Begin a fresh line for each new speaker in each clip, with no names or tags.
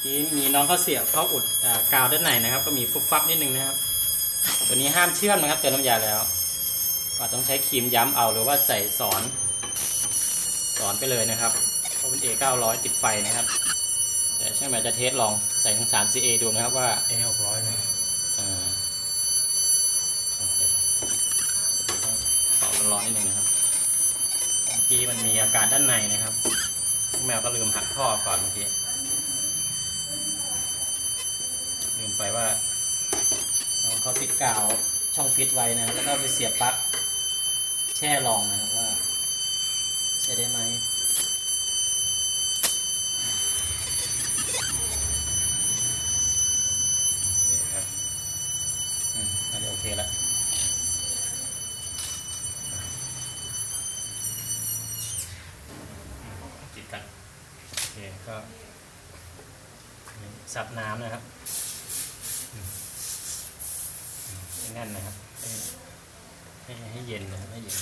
ทีนี้มีน้องเขาเสียบเข้าอุดอ่ากาวด้านในนะครับ ก็มีฟุบฟับนิดนึงนะครับ ตัวนี้ห้ามเชื่อมนะครับเติมน้ำยาแล้วอาจต้องใช้ครีมย้ำเอาหรือว่าใส่สอน สอนไปเลยนะครับเพราะเป็น A 900 ติดไฟนะครับ แต่ช่างแมนจะเทสลองใส่ทั้ง 3 CA ดูนะครับว่า
เอหกร้อยเนี่ย
อ่าเดี๋ยวต้องเป่าร้อนๆนิดนึงนะครับเมื่อกี้มันมีอาการด้านในนะครับแมวก็ลืมหักท่อก่อนเมื่อกี้ลืมไปว่าน้อง เขาติดกาวช่องฟิตไว้นะแล้วก็ไปเสียบปลั๊กแช่ลองนะครับว่าใช้ได้ไหมโอเคครับ อืมน่าจะโอเคแล้วติดกัน โอเค ก็ซับน้ำนะครับอืมอืมให้แนะครับ ให้ให้เย็นนะครับให้เย็น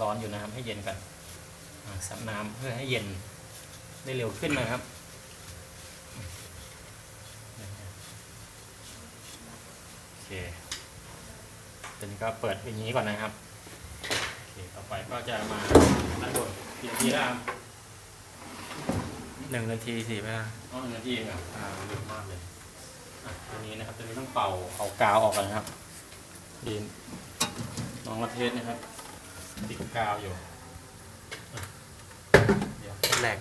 ร้อนอยู่นะครับให้เย็นกันสับน้ำเพื่อให้เย็นได้เร็วขึ้นนะครับโอเคตอนนี้ ก็เปิดอย่างนี้ก่อนนะครับโอเคต่อไปก็จะมาด้านบนกี่นาทีแล้วครับ
หนึ่งนาทีสี่ไหมล่ะ
อ๋อหนึ่งนาทีเองเหรออ่าเร็วมากเลยอะตัวนี้นะครับตัวนี้ต้องเป่าเอากาวออกก่อนนะครับดีน้องละเทศนะครับติดกาวอยู่อะเดี๋ยว
แหลก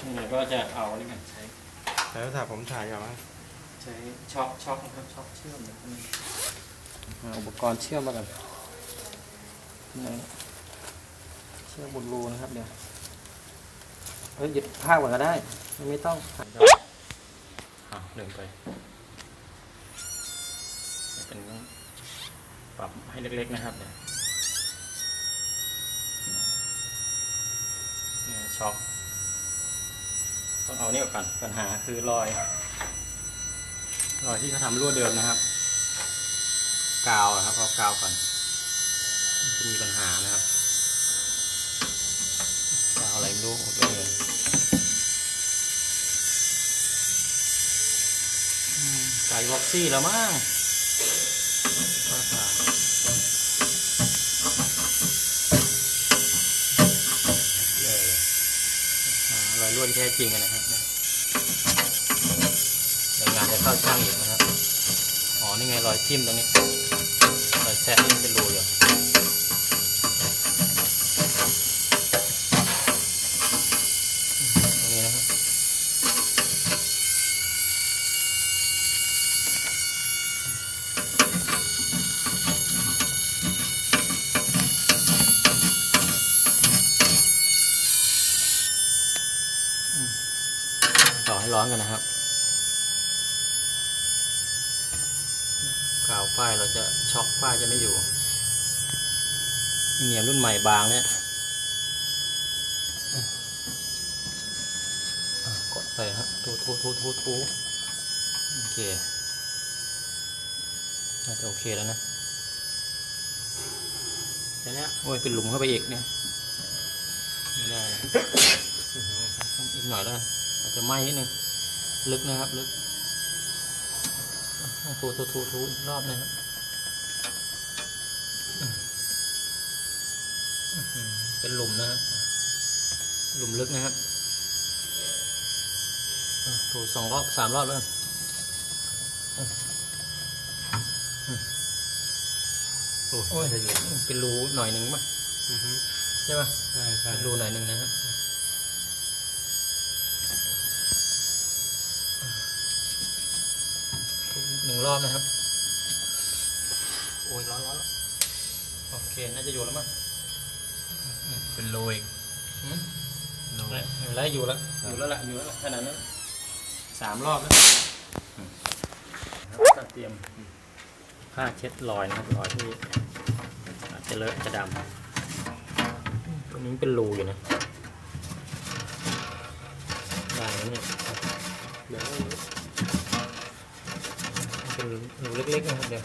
ช่วงนี้ก็จะเอานี่กันใช้
แล้วถ้าผมถ่ายก่อนว่า
ใช้ช็อคช็อคนะครับช็อคเชื่อมนะครับ อุปกรณ์เชื่อมมากันนี่เชื่อมบนรูนะครับเดี๋ยวเฮ้ยหยุดภาพก่อนก็ได้ ไม่ต้องอ่าลืมไปเป็นต้องปรับให้เล็กๆนะครับเดี๋ยวช็อคต้องเอาเนี่ออกก่อนปัญหาคือรอย รอยที่เขาทำรั่วเดิมนะครับ กาวอะครับเอากาวก่อนมันจะมีปัญหานะครับกาวอะไรไม่รู้หมดเลยอืมไก่บ็อกซี่แล้วมั้งออหารอยรั่วที่แท้จริงนะครับงานจะเข้าช่างอีกนะครับ อ๋อ นี่ไงรอยทิ่มตรงนี้ รอยแซะ นียมรุ่นใหม่บางเนี่ยกดไปครับทูทูทูทูทูโอเคน่าจะโอเคแล้วนะแค่เนี้ยโอ้ยเป็นหลุมเข้าไปอีกเนี่ยไม่ได้อีกหน่อยแล้วอาจจะไหม้นิดนึงลึกนะครับ ลึกทูทูทูทูอีกรอบนะครับ เป็นหลุมนะครับ หลุมลึกนะครับอะทูสองรอบสามรอบแล้วกันอะอืมโอ้ยเป็นรูหน่อยหนึ่งป่ะ
อือฮึ
ใช่ป่ะ
ใช่ใช่
เป็นรูหน่อยหนึ่งนะครับหนึ่งรอบนะครับ โอ้ยร้อนร้อนแล้วโอเค น่าจะอยู่แล้วมั้ง
เป็นโลอีก
อืม
โล
ไม่ไม่เป็นไรอยู่แล้วอยู่แล้วล่ะอยู่แล้วล่ะขนาดนั้นสามรอบแล้วก็เตรียมผ้าเช็ดรอยนะครับรอยที่อาจจะเลอะจะดำตรงนี้เป็นรูอยู่นะนะเนี่ยเดี๋ยวเป็นรูเล็กๆนะครับเดี๋ยว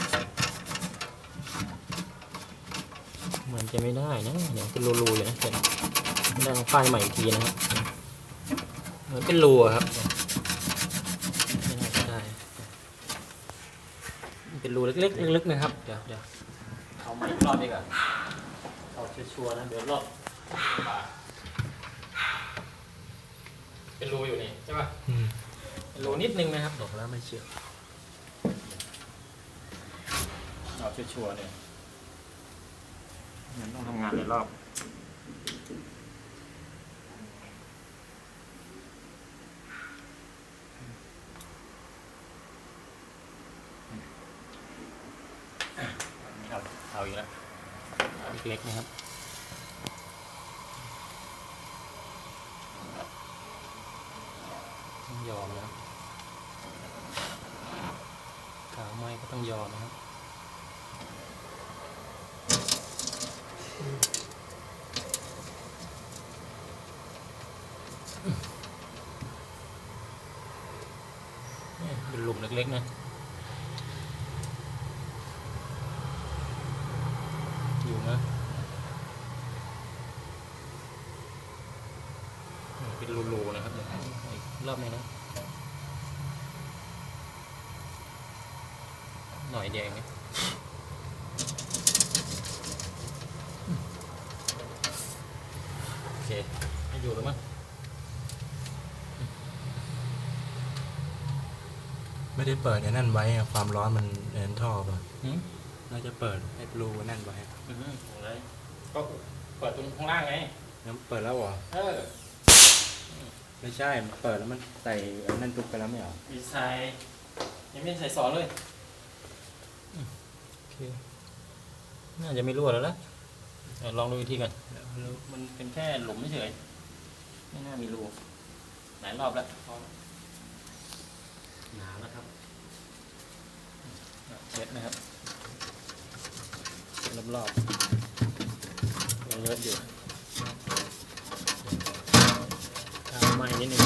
เห มือนจะไม่ได้นะเดี๋ยวเป็นรูๆอยู่นะเดี๋ยวไม่ได้ลองป้ายใหม่อีกทีนะครับเหมือนเป็นรูอะครับไม่น่าจะได้เป็นรูเล็กๆลึกๆนะครับเดี๋ยวเดี๋ยวเอาใหม่อีกรอบดีกว่าเอาชัวร์ๆนะเดี๋ยวรอบเป็นรูอยู่นี่ใช่ป่ะ
อืม
เป็นรูนิดนึงนะครับ
บอกแล้วไม่เชื่อ
เอาชัวร์ๆเลย งั้นต้องทำงานในรอบเอาเอาอีกแล้วเล็กนะครับต้องยอมนะครับขาวไหม้ก็ต้องยอมนะครับ เนี่ยเป็นหลุมเล็กๆนะ อยู่นะอืมเป็นรูๆนะครับเดี๋ยว อีกรอบหนึงนะหน่อยเดียวเองนะโอเคไม่อยู่แล้วมั้ง
ไม่ได้เปิดไอ้นั่นไว้อะความร้อนมันเอ็นท่อป่ะ
หืม
น่าจะเปิดไอ้รูนั่นไว้
อืมอะไรก็เปิดตรงข้างล่างไง
แล้วเปิดแล้วเหรอ
เออ
ไม่ใช่ มันเปิดแล้วมันใส่ไอ้นั่นทุกไปแล้วไม่เหรอ
ดีไซน์ยังไม่ใส่สอนเลย โอเคน่าจะไม่รั่วแล้วละเดี๋ยวลองดูอีกทีก่อนเดี๋ยวมันเป็นแค่หลุมเฉยไม่น่ามีรูหลายรอบแล้วพอแล้วหนาแล้วครับอะเช็ดนะครับเช็ดรอบๆยังเลอะอยู่ ม่นิดนึง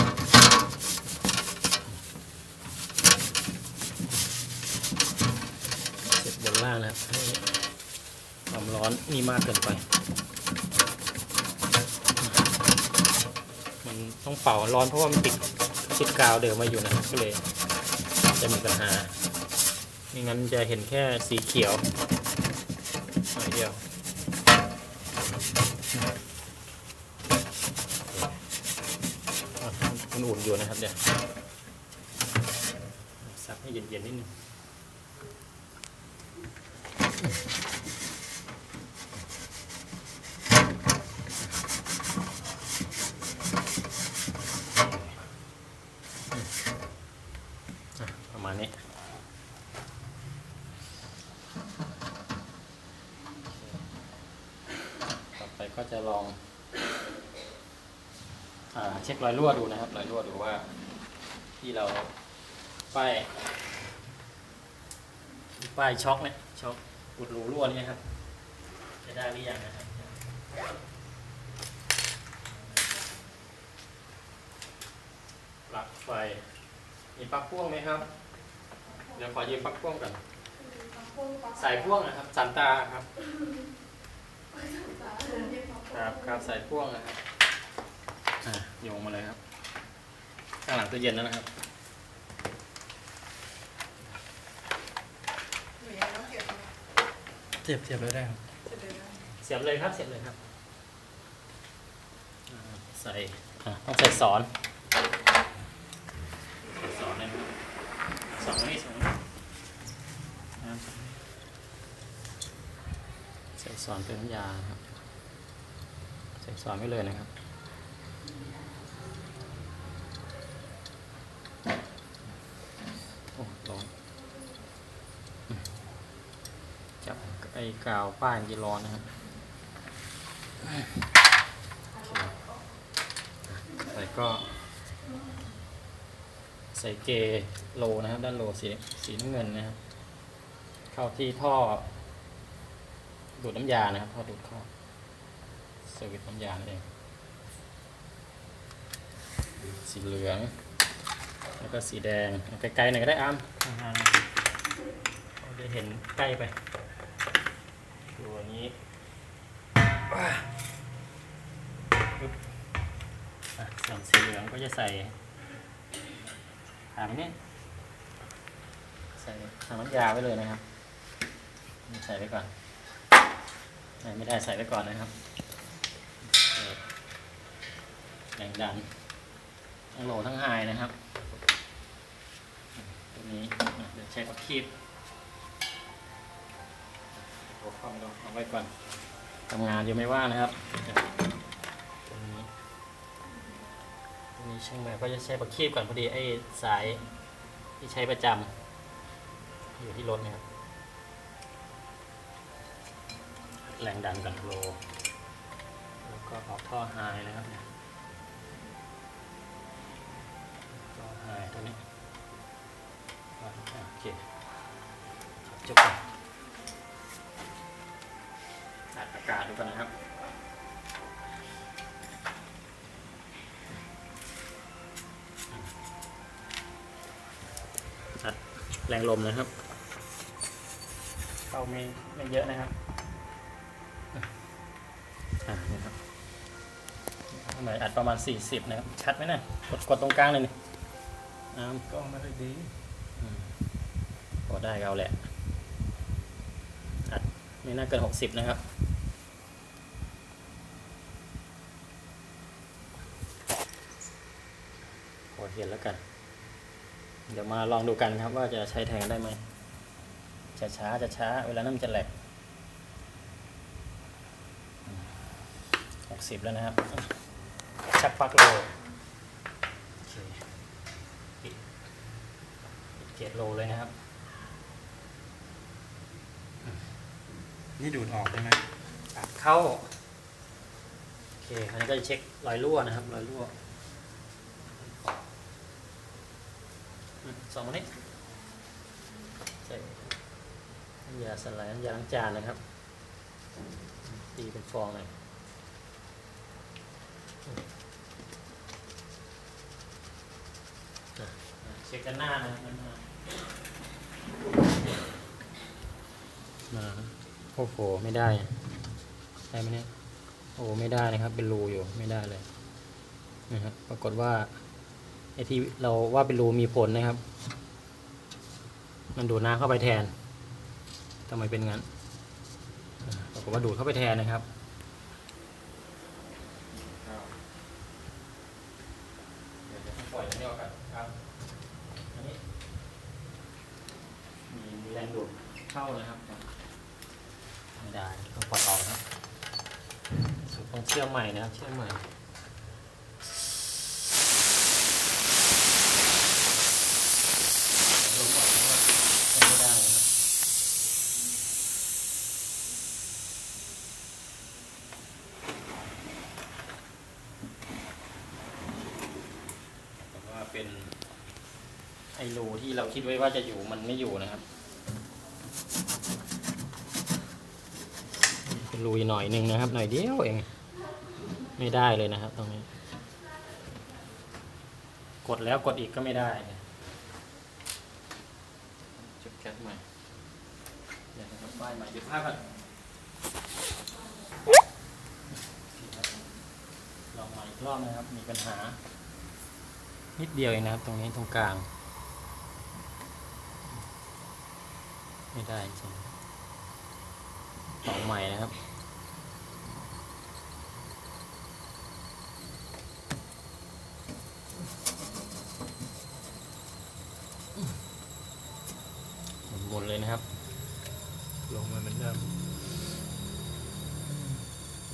เสร็จบนล่างนะครับให้ความร้อนนี่มากเกินไป มันต้องเป่าร้อนเพราะว่ามันติดติดกาวเดิมมาอยู่นะก็เลย จะมีปัญหาไม่งั้นจะเห็นแค่สีเขียวหน่อยเดียวอะมัน อุ่นอยู่นะครับเดี๋ยวซักให้เย็นๆนิดนึงประมาณนี้ต่อไปก็จะลอง เช็ครอยรั่วดูนะครับ รอยรั่วดูว่า ที่เราป้ายป้ายช็อกเนี่ยช็อกอุดรูรั่วนี่นะครับ จะได้หรือยังนะครับปลั๊กไฟมีปลั๊กพ่วงไหมครับ เดี๋ยวขอยืมปลั๊กพ่วงก่อนสายพ่วงนะครับสันตาครับ ครับครับสายพ่วงนะครับ อะโยงมาเลยครับ ข้างหลังตู้เย็นแล้วนะครับ
เทียบเทียบเลยได้ครับ
เสียบเลยครับ เสียบเลยครับอ่าใส่อะต้องใส่สอนใส่สอนเลยนะครับสองนี่สองนี่นะครับใส่สอนเป็นน้ำยาครับ ใส่สอนไว้เลยนะครับ โอ้ร้อนอืมจับไอ้ กาวป้ายมันจะร้อนนะครับใส่ก็ใส่เกโลนะครับ ด้านโลสีสีน้ำเงินนะครับ เข้าที่ท่อ ดูดน้ำยานะครับท่อดูดเข้าสวิตช์น้ำยานั่นเองสีเหลือง แล้วก็สีแดงเอาไกลๆหน่อยก็ได้อ้ามห่างๆเราจะเห็นใกล้ไปดู อย่างนี้ส่วนสีเหลืองก็จะใส่หางนี้ใส่หางน้ำยาไว้เลยนะครับ ใส่ไว้ก่อน ไม่ได้ใส่ไว้ก่อนนะครับแรงดันทั้งโหลทั้งไฮนะครับ ตัวนี้เดี๋ยวใช้ปักคีบ ตัวคอมเราเอาไว้ก่อนทำงานอยู่ไม่ว่างนะครับตัวนี้ตัวนี้ช่างแม่ก็จะใช้ปักคีบก่อนพอดีไอ้สายที่ใช้ประจำอยู่ที่รถนะครับแรงดันกันโลแล้วก็ออกท่อไฮนะครับเนี่ยก็หายตัวนี้อะโอเคจบ ดอากาศดูกันนะครับอัดแรงลมนะครับเข้าไม่ไม่เยอะนะครับอ่านี่ครับข้างในอัดประมาณ 40 นะครับ ชัดไหมนะกดกดตรงกลางเลยนี่อ้าม
กล้องไม่ค่อยดี
พอได้ก็เอาแหละ อัดไม่น่าเกิน 60 นะครับ พอ เห็นแล้วกัน เดี๋ยวมาลองดูกันครับว่าจะใช้แทนได้ไหม จะช้าจะช้า เวลานั้นมันจะแหลกหกสิบแล้วนะครับ ชักปลักโลโอเคปิดปิดเจ็ดโลเลยนะครับ
นี่ดูดออกได้ไหม
อัดเข้า โอเคคราวนี้ก็จะเช็ครอยรั่วนะครับ รอยรั่วอืม สองวันนี้ใส่น้ำยาสไลด์น้ำยาล้างจานนะครับ ตีเป็นฟองเลยอืมอะเช็คกันหน้านะครับด้านหน้ามาโอ้โหไม่ได้ได้ไหมเนี่ยโอ้ไม่ได้นะครับ เป็นรูอยู่ไม่ได้เลยนะครับปรากฏว่า ไอที่เราว่าเป็นรูมีผลนะครับ มันดูดน้ำเข้าไปแทนทำไมเป็นงั้นอ่าปรากว่าดูดเข้าไปแทนนะครับเดี๋ยวจะปล่อยอันนี้ออกก่อนครับอันนี้มีมีแรงดูดเข้านะครับไม่ได้ต้องปล่อยออกนะครับ ต้องเชื่อมใหม่นะครับ เชื่อมใหม่ลงหมดนะครับเชื่อมไม่ได้นะครับแต่ว่าเป็นไอรูที่เรา คิดไว้ว่าจะอยู่มันไม่อยู่นะครับเป็นรูอีกหน่อยหนึงนะครับ หน่อยเดียวเอง ไม่ได้เลยนะครับ ตรงนี้ กดแล้วกดอีกก็ไม่ได้จุดแก๊สใหม่เดี๋ยวนะครับป้ายใหม่หยุดภาพก่อนลองใหม่อีกรอบนะครับ มีปัญหา นิดเดียวเองนะครับ ตรงนี้ตรงกลาง ไม่ได้จริงลองใหม่นะครับหมุนๆเลยนะครับ
ลงมาเหมือนเดิม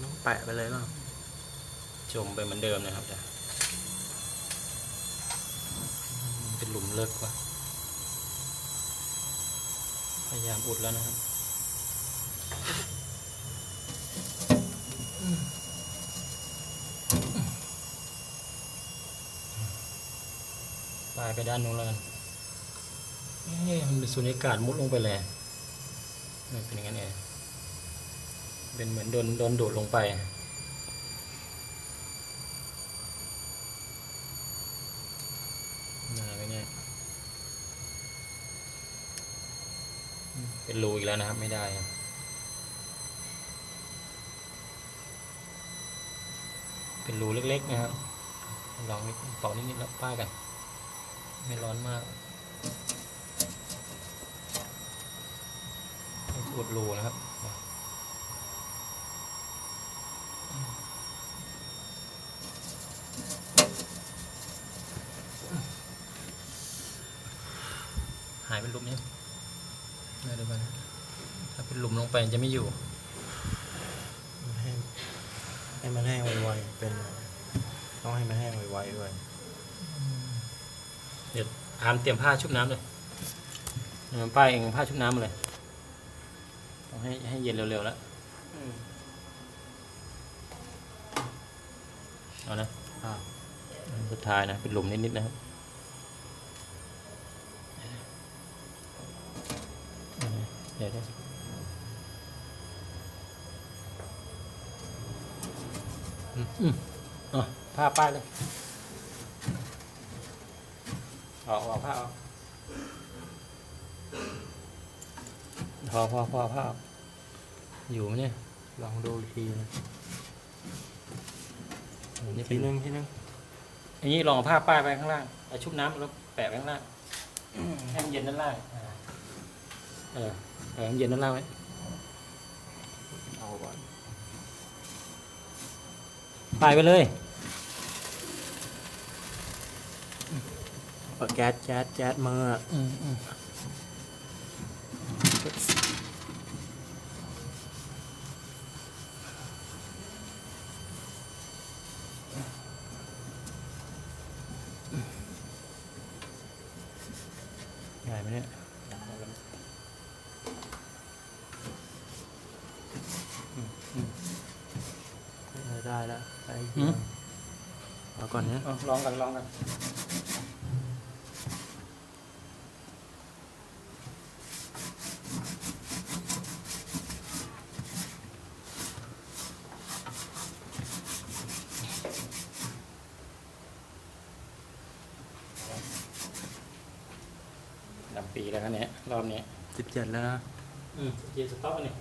ต้องแปะไปเลยเปล่า
จมไปเหมือนเดิมนะครับจ้ะเป็นหลุมเลิกว่ะ พยายามอุดแล้วนะครับปลายไปด้านนู้นแล้วกันเอ๊ะมันเป็นสุญญากาศมุดลงไปเลยมันเป็นอย่างนั้นเองเป็นเหมือนโดนโดนดูดลงไป น่าไม่แน่ เป็นรูอีกแล้วนะครับไม่ได้เป็นรูเล็กๆนะครับลองเป่านิดๆแล้วป้ายกัน ไม่ร้อนมากอุดรูนะครับหายเป็นหลุม ยังไม่ได้บ้างถ้าเป็นหลุมลงไปจะไม่อยู่
ให้ให้มันแห้งไวๆเป็นต้องให้มันแห้งไวๆด้วย
เดี๋ยวอามเตรียมผ้าชุบน้ำเลยเออป้ายเองผ้าชุบน้ำมาเลยต้องให้ให้เย็นเร็วๆแล้วเอานะ
อ่า
อันสุดท้ายนะเป็นหลุมนิดๆนะครับ ดี๋ยวเดี๋ยวอืมอืมอะผ้าป้ายเลยออกออกผ้าออกพอพอพอผ้าออกอยู่ไหมเนี่ย
ลองดูอีกทีนะ
อันนี้เป็
ที
น
นึงทีนึง
อันนี้ลองเอาผ้าป้ายไปข้างล่างเอาชุบน้ำแล้วแปะไว้ข้างล่างให้มันเย็นด้านล่างอ่า เออเออให้มันเย็นด้านล่างไว้
เอาก่อน
ป้ายไปเลย
เปิดแก๊สแก๊สแก๊สมืออะ
อืมอืมใหญ่ไหมเนี่ย
เออได้แล้วได้
อืม
เอาก่อนนะ
เอาลองกันลองกันดำปีแล้วครับเนี่ยรอบนี้
สิบเจ็ดแล้วนะ
อืมเย็นสต๊อกอันนี้